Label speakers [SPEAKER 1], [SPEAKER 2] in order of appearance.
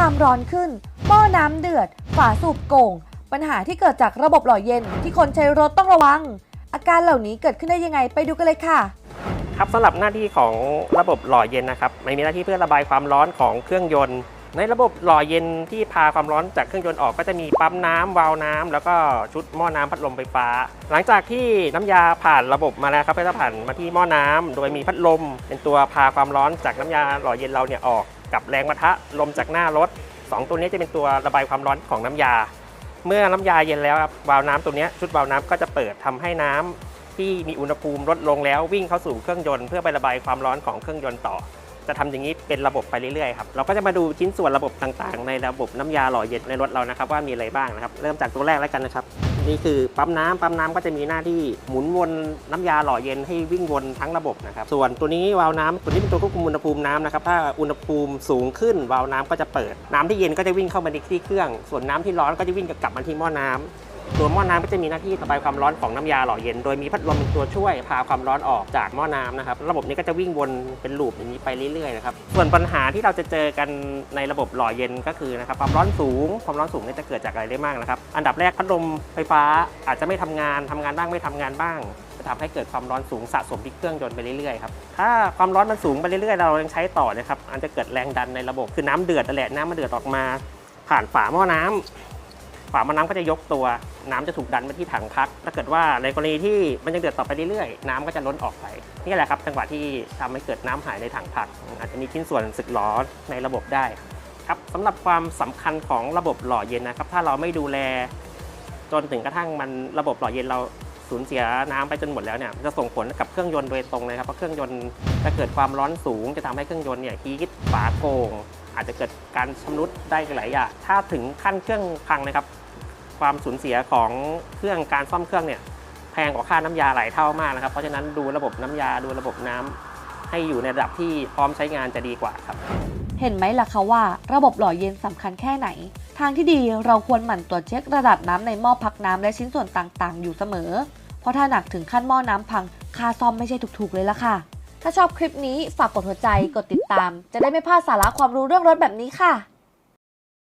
[SPEAKER 1] ความร้อนขึ้น หม้อน้ำเดือด ฝาสูบโก่ง ปัญหาที่เกิดจากระบบหล่อเย็นที่คนใช้รถต้องระวัง อาการเหล่านี้เกิดขึ้นได้ยังไงไปดูกันเลยค่ะ
[SPEAKER 2] ครับสำหรับหน้าที่ของระบบหล่อเย็นนะครับมันมีหน้าที่เพื่อระบายความร้อนของเครื่องยนต์ ในระบบหล่อเย็นที่พาความร้อนจากเครื่องยนต์ออกก็จะมีปั๊มน้ำวาล์วน้ำแล้วก็ชุดหม้อน้ำพัดลมไฟฟ้า หลังจากที่น้ำยาผ่านระบบมาแล้วครับก็จะผ่านมาที่หม้อน้ำโดยมีพัดลม เป็นตัวพาความร้อนจากน้ำยาหล่อเย็นเราเนี่ยออก กับแรงปะทะลมจากหน้ารถสองตัวนี้จะเป็นตัวระบายความร้อนของน้ำยา เมื่อน้ำยาเย็นแล้วครับวาล์วน้ำตัวนี้ชุดวาล์วน้ำก็จะเปิดทำให้น้ำที่มีอุณหภูมิลดลงแล้ววิ่งเข้าสู่เครื่องยนต์เพื่อไประบายความร้อนของเครื่องยนต์ต่อ จะทำอย่างนี้เป็นระบบไปเรื่อยๆครับเราก็จะมาดูชิ้นส่วนระบบต่างๆ ในระบบน้ำยาหล่อเย็นในรถเรานะครับว่ามีอะไรบ้างนะครับเริ่มจากตัวแรกแล้วกันนะครับ นี่คือปั๊มน้ำปั๊มน้ำก็จะมีหน้าที่หมุนวนน้ำยาหล่อเย็นให้วิ่งวนทั้งระบบนะครับส่วนตัวนี้วาล์วน้ำตัวนี้เป็นตัวควบคุมอุณหภูมิน้ำนะครับถ้าอุณหภูมิสูงขึ้นวาล์วน้ำก็จะเปิด น้ำที่เย็นก็จะวิ่งเข้ามาในที่เครื่อง ส่วนน้ำที่ร้อนก็จะวิ่งกลับมาที่หม้อน้ำ ตัวหม้อน้ำก็จะมีหน้าที่ระบายความร้อนของน้ำยาหล่อเย็น โดยมีพัดลมเป็นตัวช่วยพาความร้อนออกจากหม้อน้ำนะครับ ระบบนี้ก็จะวิ่งวนเป็นลูปอย่างนี้ไปเรื่อยๆนะครับ ส่วนปัญหาที่เราจะเจอกันในระบบหล่อเย็นก็คือนะครับความร้อนสูง ความร้อนสูงนี่จะเกิดจากอะไรได้บ้างนะครับ อันดับแรกพัดลมไฟฟ้าอาจจะไม่ทำงานทำงานบ้างไม่ทำงานบ้าง จะทำให้เกิดความร้อนสูงสะสมที่เครื่องยนต์ไปเรื่อยๆครับ ถ้าความร้อนมันสูงไปเรื่อยๆ เรายังใช้ต่อนะครับอาจจะเกิดแรงดันในระบบคือน้ำเดือดแหละน้ำมันเดือดออกมา ผ่านฝาหม้อน้ำ ฝาหม้อน้ำก็จะยกตัว น้ำจะถูกดันไปที่ถังพัก ถ้าเกิดว่าในกรณีที่มันยังเดือดต่อไปเรื่อยๆน้ำก็จะล้นออกไปนี่แหละครับจังหวะที่ทำให้เกิดน้ำหายในถังพัก อาจจะมีชิ้นส่วนสึกหรอในระบบได้ครับสำหรับความสำคัญของระบบหล่อเย็นนะครับ ถ้าเราไม่ดูแล จนถึงกระทั่งมันระบบหล่อเย็นเราสูญเสียน้ำไปจนหมดแล้วเนี่ยจะส่งผลกับเครื่องยนต์โดยตรงเลยครับเพราะเครื่องยนต์จะเกิดความร้อนสูง จะทำให้เครื่องยนต์เนี่ยฮีทฝาโกงอาจจะเกิดการชำรุดได้หลายอย่างถ้าถึงขั้นเครื่องพังนะครับ ความสูญเสียของเครื่องการซ่อมเครื่องเนี่ยแพงกว่าค่าน้ำยาหลายเท่ามากนะครับ เพราะฉะนั้นดูระบบน้ำยาดูระบบน้ำให้อยู่ในระดับที่พร้อมใช้งานจะดีกว่าครับ
[SPEAKER 1] เห็นไหมล่ะคะว่า ระบบหล่อเย็นสำคัญแค่ไหน ทางที่ดีเราควรหมั่นตรวจเช็คระดับน้ำในหม้อพักน้ำและชิ้นส่วนต่างๆ อยู่เสมอ เพราะถ้าหนักถึงขั้นหม้อน้ำพังค่าซ่อมไม่ใช่ถูกๆเลยละค่ะ ถ้าชอบคลิปนี้ฝากกดหัวใจกดติดตาม จะได้ไม่พลาดสาระความรู้เรื่องรถแบบนี้ค่ะ